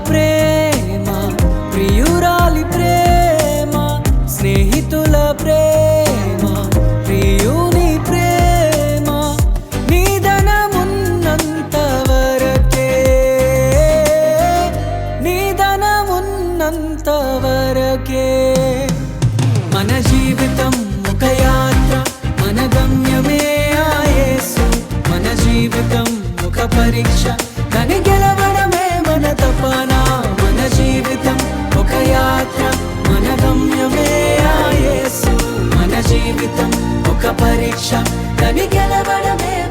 ప్రేమ ప్రియురాలి ప్రేమ స్నేహితుల ప్రేమ ప్రియుని ప్రేమ నిధనమున్నంత వరకే నిధనమున్నంత వరకే మన జీవితం ఒక యాత్ర మన గమ్యమే ఆయేసు మన జీవితం ఒక పరీక్ష పరీక్ష. దాని గెలవడమే